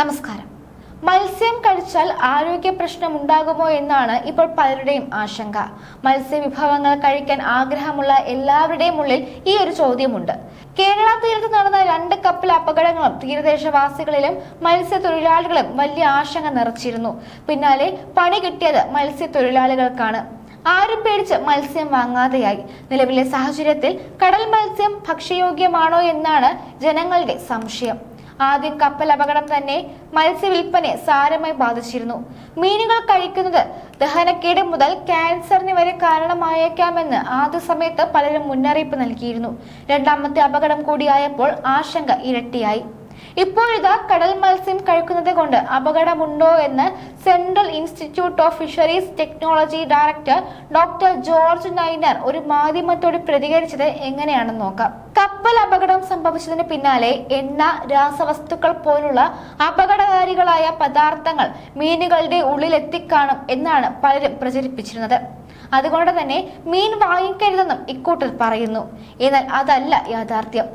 നമസ്കാരം. മത്സ്യം കഴിച്ചാൽ ആരോഗ്യ പ്രശ്നം ഉണ്ടാകുമോ എന്നാണ് ഇപ്പോൾ പലരുടെയും ആശങ്ക. മത്സ്യവിഭവങ്ങൾ കഴിക്കാൻ ആഗ്രഹമുള്ള എല്ലാവരുടെയും ഉള്ളിൽ ഈ ഒരു ചോദ്യമുണ്ട്. കേരള തീരത്ത് നടന്ന രണ്ട് കപ്പൽ അപകടങ്ങളും തീരദേശവാസികളിലും മത്സ്യത്തൊഴിലാളികളും വലിയ ആശങ്ക നിറച്ചിരുന്നു. പിന്നാലെ പണി കിട്ടിയത് മത്സ്യത്തൊഴിലാളികൾക്കാണ്. ആരും പേടിച്ച് മത്സ്യം വാങ്ങാതെയായി. നിലവിലെ സാഹചര്യത്തിൽ കടൽ മത്സ്യം ഭക്ഷ്യയോഗ്യമാണോ എന്നാണ് ജനങ്ങളുടെ സംശയം. ആദ്യം കപ്പൽ അപകടം തന്നെ മത്സ്യവില്പനയെ സാരമായി ബാധിച്ചിരുന്നു. മീനുകൾ കഴിക്കുന്നത് ദഹനക്കേട് മുതൽ ക്യാൻസറിന് വരെ കാരണമായേക്കാമെന്ന് ആദ്യ സമയത്ത് പലരും മുന്നറിയിപ്പ് നൽകിയിരുന്നു. രണ്ടാമത്തെ അപകടം കൂടിയായപ്പോൾ ആശങ്ക ഇരട്ടിയായി. ഇപ്പോഴിതാ കടൽ മത്സ്യം കഴിക്കുന്നത് കൊണ്ട് അപകടമുണ്ടോ എന്ന് Central Institute of Fisheries Technology director doctor George Ninan ഒരു മാധ്യമത്തോട് പ്രതികരിച്ചത് എങ്ങനെയാണെന്ന് നോക്കാം. കപ്പൽ അപകടം സംഭവിച്ചതിന് പിന്നാലെ എണ്ണ രാസവസ്തുക്കൾ പോലുള്ള അപകടകാരികളായ പദാർത്ഥങ്ങൾ മീനുകളുടെ ഉള്ളിലെത്തിക്കാണും എന്നാണ് പലരും പ്രചരിപ്പിച്ചിരുന്നത്. അതുകൊണ്ട് തന്നെ മീൻ വാങ്ങിക്കരുതെന്നും ഇക്കൂട്ടർ പറയുന്നു. എന്നാൽ അതല്ല യാഥാർത്ഥ്യം.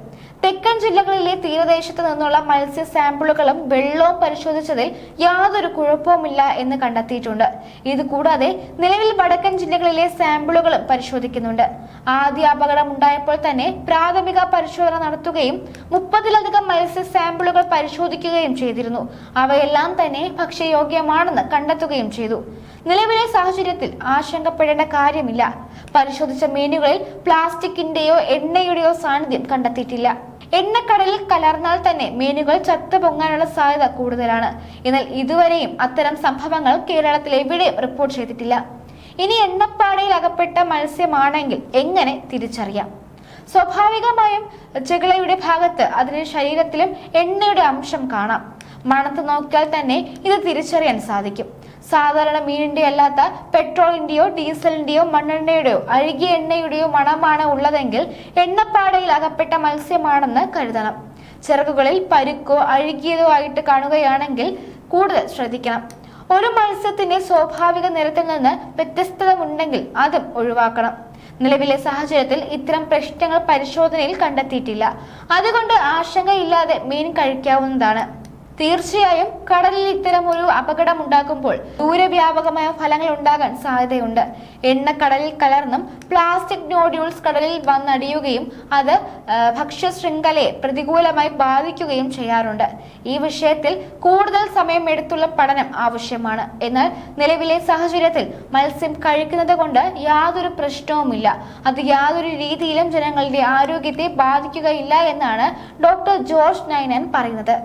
തെക്കൻ ജില്ലകളിലെ തീരദേശത്ത് നിന്നുള്ള മത്സ്യ സാമ്പിളുകളും വെള്ളവും പരിശോധിച്ചതിൽ യാതൊരു കുഴപ്പവുമില്ല എന്ന് കണ്ടെത്തിയിട്ടുണ്ട്. ഇത് കൂടാതെ നിലവിൽ വടക്കൻ ജില്ലകളിലെ സാമ്പിളുകളും പരിശോധിക്കുന്നുണ്ട്. ആദ്യ അപകടം ഉണ്ടായപ്പോൾ തന്നെ പ്രാഥമിക പരിശോധന നടത്തുകയും മുപ്പതിലധികം മത്സ്യ സാമ്പിളുകൾ പരിശോധിക്കുകയും ചെയ്തിരുന്നു. അവയെല്ലാം തന്നെ ഭക്ഷ്യയോഗ്യമാണെന്ന് കണ്ടെത്തുകയും ചെയ്തു. നിലവിലെ സാഹചര്യത്തിൽ ആശങ്കപ്പെടേണ്ട കാര്യമില്ല. പരിശോധിച്ച മീനുകളിൽ പ്ലാസ്റ്റിക്കിന്റെയോ എണ്ണയുടെയോ സാന്നിധ്യം കണ്ടെത്തിയിട്ടില്ല. എണ്ണക്കടലിൽ കലർന്നാൽ തന്നെ മീനുകൾ ചത്തു പൊങ്ങാനുള്ള സാധ്യത കൂടുതലാണ്. എന്നാൽ ഇതുവരെയും അത്തരം സംഭവങ്ങൾ കേരളത്തിൽ എവിടെയും റിപ്പോർട്ട് ചെയ്തിട്ടില്ല. ഇനി എണ്ണപ്പാടയിൽ അകപ്പെട്ട മത്സ്യമാണെങ്കിൽ എങ്ങനെ തിരിച്ചറിയാം? സ്വാഭാവികമായും ചെകിളയുടെ ഭാഗത്ത് അതിന് ശരീരത്തിലും എണ്ണയുടെ അംശം കാണാം. മണത്ത് നോക്കിയാൽ തന്നെ ഇത് തിരിച്ചറിയാൻ സാധിക്കും. സാധാരണ മീനിന്റെ അല്ലാത്ത പെട്രോളിന്റെയോ ഡീസലിന്റെയോ മണ്ണെണ്ണയുടെയോ അഴുകിയ എണ്ണയുടെയോ മണമാണ് ഉള്ളതെങ്കിൽ എണ്ണപ്പാടയിൽ അകപ്പെട്ട മത്സ്യമാണെന്ന് കരുതണം. ചിറകുകളിൽ പരുക്കോ അഴുകിയതോ ആയിട്ട് കാണുകയാണെങ്കിൽ കൂടുതൽ ശ്രദ്ധിക്കണം. ഒരു മത്സ്യത്തിന്റെ സ്വാഭാവിക നിറത്തിൽ നിന്ന് വ്യത്യസ്തത ഉണ്ടെങ്കിൽ അതും ഒഴിവാക്കണം. നിലവിലെ സാഹചര്യത്തിൽ ഇത്തരം പ്രശ്നങ്ങൾ പരിശോധനയിൽ കണ്ടെത്തിയിട്ടില്ല. അതുകൊണ്ട് ആശങ്കയില്ലാതെ മീൻ കഴിക്കാവുന്നതാണ്. തീർച്ചയായും കടലിൽ ഇത്തരം ഒരു അപകടം ഉണ്ടാക്കുമ്പോൾ ദൂരവ്യാപകമായ ഫലങ്ങൾ ഉണ്ടാകാൻ സാധ്യതയുണ്ട്. എണ്ണ കടലിൽ കലർന്നും പ്ലാസ്റ്റിക് നോഡ്യൂൾസ് കടലിൽ വന്നടിയുകയും അത് ഭക്ഷ്യ ശൃംഖലയെ പ്രതികൂലമായി ബാധിക്കുകയും ചെയ്യാറുണ്ട്. ഈ വിഷയത്തിൽ കൂടുതൽ സമയം എടുത്തുള്ള പഠനം ആവശ്യമാണ്. എന്നാൽ നിലവിലെ സാഹചര്യത്തിൽ മത്സ്യം കഴിക്കുന്നത് കൊണ്ട് യാതൊരു പ്രശ്നവുമില്ല. അത് യാതൊരു രീതിയിലും ജനങ്ങളുടെ ആരോഗ്യത്തെ ബാധിക്കുകയില്ല എന്നാണ് ഡോക്ടർ ജോർജ് നൈനൻ പറയുന്നത്.